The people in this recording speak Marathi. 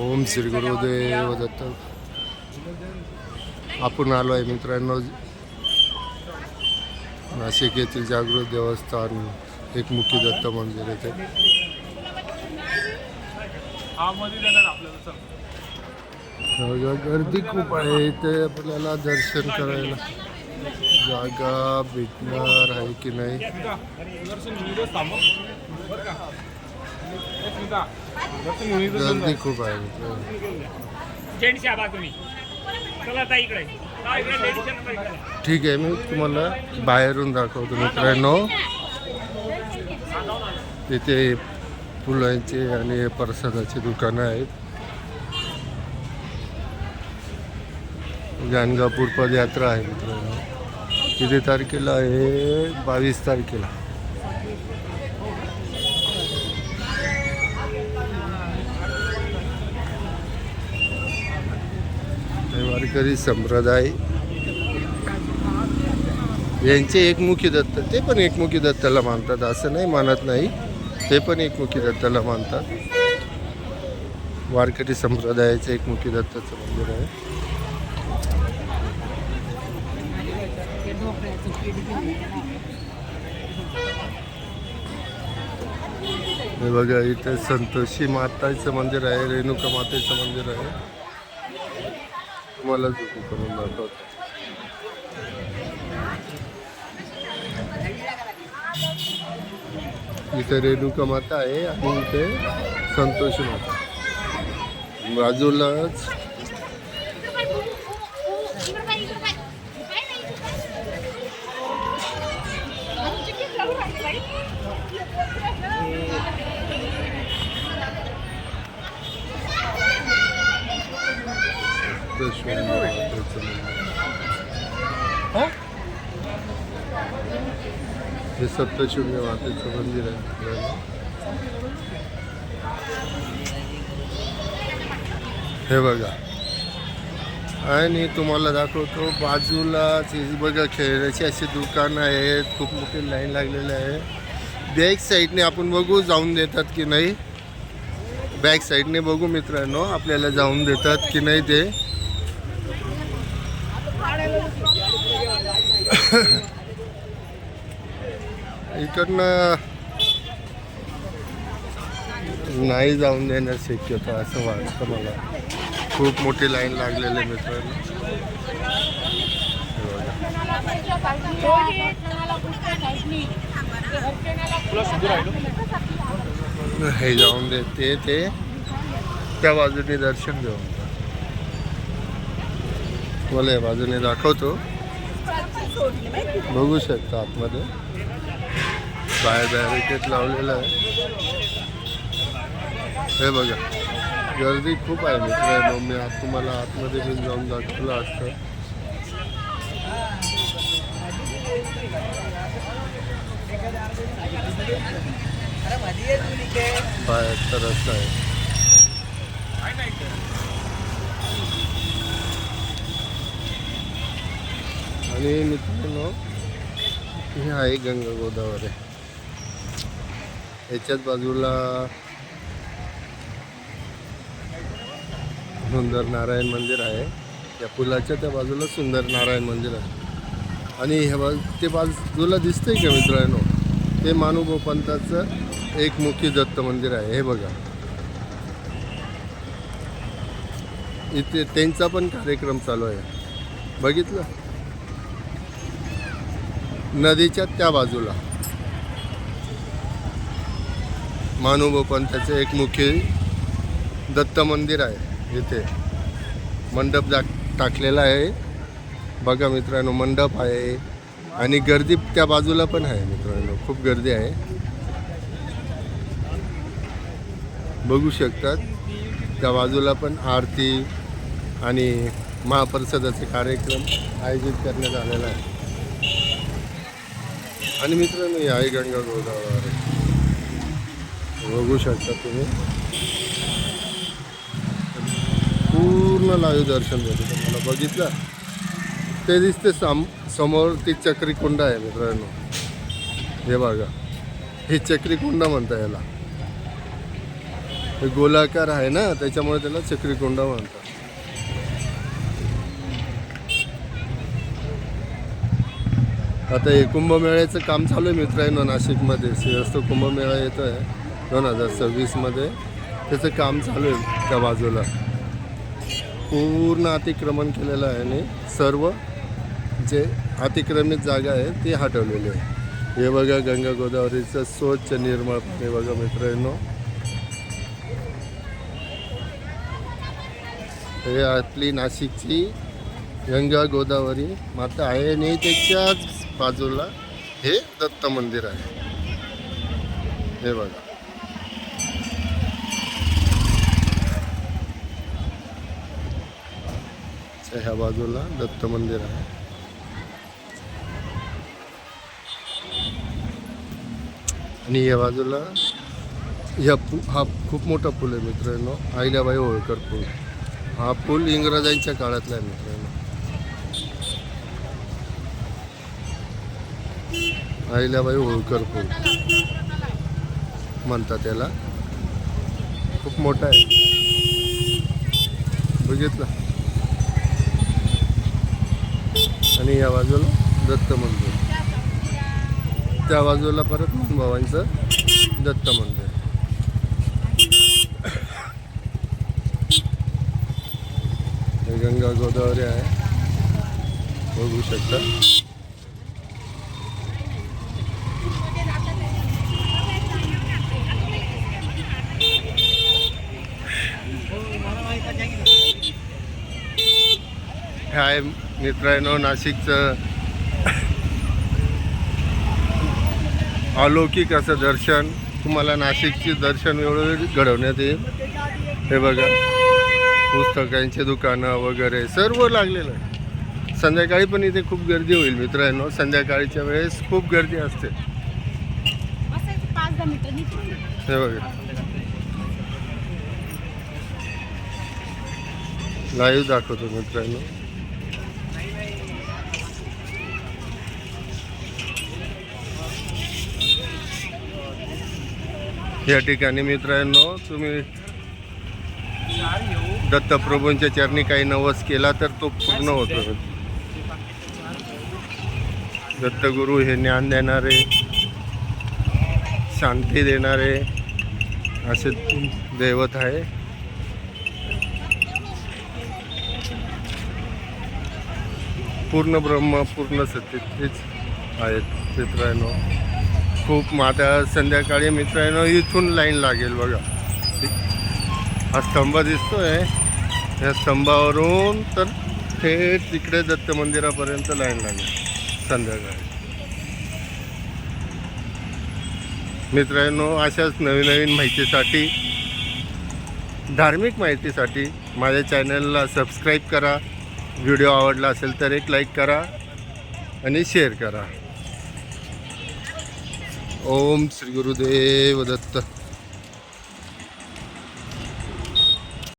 ओम श्री गुरुदेव दत्त. आपण आलो आहे मित्रांनो. नाशिक येथील जागृत देवस्थान एक मुख्य दत्त मंदिर येथे. गर्दी खूप आहे. इथे आपल्याला दर्शन करायला जागा भेटणार आहे की नाही? गर्दी खूप आहे जेंट्स तुम्ही चला आता हा, इकडे. ठीक आहे मी तुम्हाला बाहेरून दाखवतो मित्रांनो. तिथे फुलांचे आणि प्रसादाचे दुकानं आहेत. गाणगापूर पदयात्रा आहे मित्रांनो. किती तारखेला आहे? बावीस तारखेला. वारकरी संप्रदाय. यांचे एकमुखी दत्त ते पण एकमुखी दत्ताला मानतात असं नाही मानत नाही ते पण एकमुखी दत्ताला मानतात. वारकरी संप्रदायाचं एकमुखी दत्ताचं मंदिर आहे. हे बघा इथे संतोषी माताचं मंदिर आहे रेणुका मातेचं मंदिर आहे. तुम्हाला झुकू करून दाखवतो. इथे रेणुका माता आहे आणि इथे संतोषी माता. बाजूलाच दर्शन मातेचं मंदिर. हे सप्तशृंगी मातेचं मंदिर आहे. हे बघा. आणि तुम्हाला दाखवतो बाजूलाच बघा खेळण्याची अशी दुकानं आहेत खूप मोठी लाईन लागलेली आहे. बॅक साईडने आपण बघू जाऊन देतात की नाही. बॅक साईडने बघू मित्रांनो आपल्याला जाऊन देतात की नाही ते. इकडनं नाही जाऊन देणार शक्यता असं वाटतं मला. खूप मोठी लाईन लागलेली आहे मित्रांनो. हे जाऊन दे ते. ते त्या बाजूने दर्शन घेऊन जा. मला या बाजूने दाखवतो. बघू शकता आतमध्ये. बाहेर बॅरिकेड लावलेलं आहे. हे बघा गर्दी खूप आहे मित्रांनो. मी आत तुम्हाला आतमध्ये पण जाऊन दाखवलं असतं. बाहेरचा रस्ता आहे. आणि मित्रांनो हे आहे गंगा गोदावरी. ह्याच्याच बाजूला सुंदर नारायण मंदिर आहे. त्या पुलाच्या त्या बाजूला सुंदर नारायण मंदिर आहे. आणि ह्या बाज ते बाजूला दिसतंय का मित्रांनो? ते मानुभाऊ पंताचं एक मुखी दत्त मंदिर आहे. हे बघा. इथे त्यांचा पण कार्यक्रम चालू आहे. बघितलं? नदीच्या त्या बाजूला. मानुभाऊ पंथाचं एक मुख्य दत्त मंदिर आहे. इथे मंडप दाक टाकलेला आहे. बघा मित्रांनो मंडप आहे. आणि गर्दी त्या बाजूला पण आहे मित्रांनो. खूप गर्दी आहे. बघू शकतात. त्या बाजूला पण आरती आणि महाप्रसादाचे कार्यक्रम आयोजित करण्यात आलेला आहे. आणि मित्रांनो आहे गंगा गोदावरी. बघू शकता तुम्ही. पूर्ण लाईव्ह दर्शन झालं तुम्हाला. बघितलं? ते दिसते साम समोर ती चक्रीकुंड आहे मित्रांनो. हे बघा. हे चक्रीकुंड म्हणता याला. हे गोलाकार आहे ना? त्याच्यामुळे त्याला चक्रीकुंड म्हणतात. आता हे कुंभमेळ्याचं काम चालू आहे मित्रांनो नाशिकमध्ये. श्रीरस्त कुंभमेळा येतो आहे दोन हजार सव्वीसमध्ये त्याचं काम चालू आहे त्या बाजूला. पूर्ण अतिक्रमण केलेलं आहे आणि सर्व जे अतिक्रमित जागा आहे ती हटवलेली आहे. हे बघा गंगा गोदावरीचं स्वच्छ निर्मळ पाणी बघा मित्रांनो. हे आपली नाशिकची गंगा गोदावरी माता आहे आणि त्याच्याच बाजूला हे दत्त मंदिर आहे. हे बघा. ह्या बाजूला दत्त मंदिर आहे. आणि या बाजूला या पु हा खूप मोठा पूल आहे मित्रांनो. आहिल्याबाई होळकर पूल. हा पूल इंग्रजांच्या काळातला आहे मित्रांनो. अहिल्याबाई होळकर पूल. म्हणतात याला. खूप मोठा आहे. बघितलं? आणि या बाजूला दत्त मंदिर. त्या बाजूला परत भावांचं दत्त मंदिर. हे गंगा गोदावरी आहे. बघू शकता. हाय मित्रांनो नाशिकचं अलौकिक असं दर्शन तुम्हाला नाशिकचे दर्शन वेळोवेळी घडवण्यात येईल. हे बघा पुस्तकांचे दुकानं वगैरे सर्व लागलेलं आहे. संध्याकाळी पण इथे खूप गर्दी होईल मित्रांनो. संध्याकाळच्या वेळेस खूप गर्दी असते. हे बघा. लाईव्ह दाखवतो मित्रांनो. या ठिकाणी मित्रांनो तुम्ही दत्तप्रभूंच्या चरणी काही नवस केला तर तो पूर्ण होतो. दत्तगुरू हे ज्ञान देणारे शांती देणारे असे दैवत आहे. पूर्ण ब्रह्म पूर्ण सत्य तेच आहेत मित्रांनो. खूप माता संध्याकाळी मित्रांनो इथून लाईन लागेल बघा. हा स्तंभ दिसतोय. या स्तंभावरून तर थेट तिकडे दत्त मंदिरापर्यंत लाईन लागेल संध्याकाळी. मित्रांनो अशाच नवीन नवीन माहितीसाठी धार्मिक माहितीसाठी माझ्या चॅनलला सबस्क्राईब करा. व्हिडिओ आवडला असेल तर एक लाईक करा आणि शेअर करा. ओम श्री गुरुदेव दत्त.